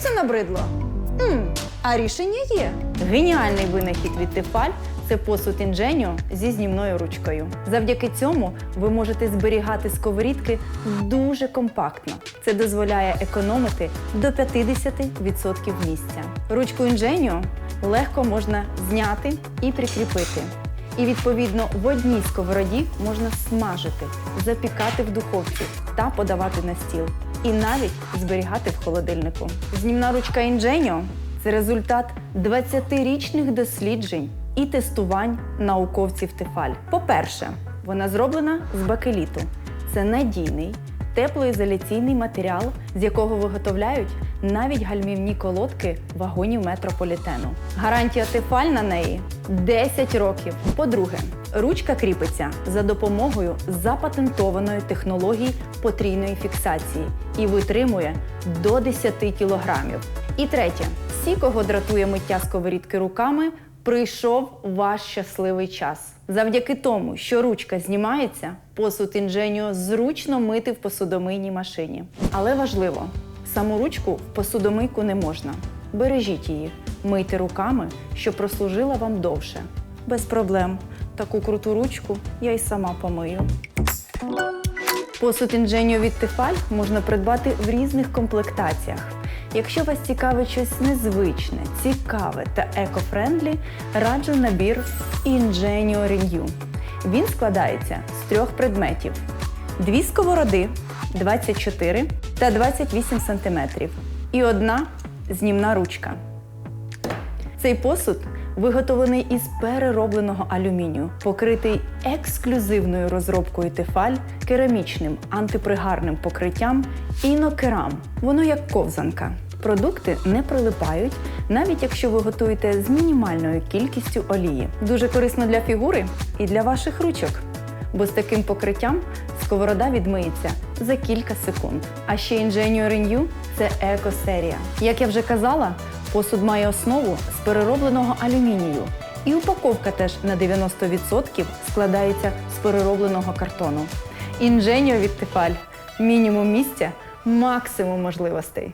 це набридло? м а рішення є. Геніальний винахід від Тефаль це посуд інженіо зі знімною ручкою. Завдяки цьому ви можете зберігати сковорідки дуже компактно. Це дозволяє економити до 50% місця. Ручку інженіо легко можна зняти і прикріпити. І відповідно в одній сковороді можна смажити, запікати в духовці та подавати на стіл. І навіть зберігати в холодильнику. Знімна ручка Інженіо – це результат 20-річних досліджень і тестувань науковців Тефаль. По-перше, вона зроблена з бакеліту. Це надійний, теплоізоляційний матеріал, з якого виготовляють навіть гальмівні колодки вагонів метрополітену. Гарантія Тефаль на неї 10 років. По-друге, ручка кріпиться за допомогою запатентованої технології потрійної фіксації і витримує до 10 кілограмів. І третє, всі, кого дратує миття сковорідки руками, прийшов ваш щасливий час. Завдяки тому, що ручка знімається, посуд інженіо зручно мити в посудомийній машині. Але важливо, саму ручку в посудомийку не можна. Бережіть її, мийте руками, щоб прослужила вам довше. Без проблем. Таку круту ручку я й сама помию. Посуд інженіо від Тефаль можна придбати в різних комплектаціях. Якщо вас цікавить щось незвичне, цікаве та екофрендлі, раджу набір Ingenio Renew. Він складається з трьох предметів: дві сковороди 24 та 28 см і одна знімна ручка. Цей посуд виготовлений із переробленого алюмінію, покритий ексклюзивною розробкою Тефаль, керамічним антипригарним покриттям інокерам. Воно як ковзанка. Продукти не прилипають, навіть якщо ви готуєте з мінімальною кількістю олії. Дуже корисно для фігури і для ваших ручок, бо з таким покриттям сковорода відмиється за кілька секунд. А ще Ingenio Renew – це еко-серія. Як я вже казала, посуд має основу з переробленого алюмінію. І упаковка теж на 90% складається з переробленого картону. Ingenio від Тефаль – мінімум місця, максимум можливостей.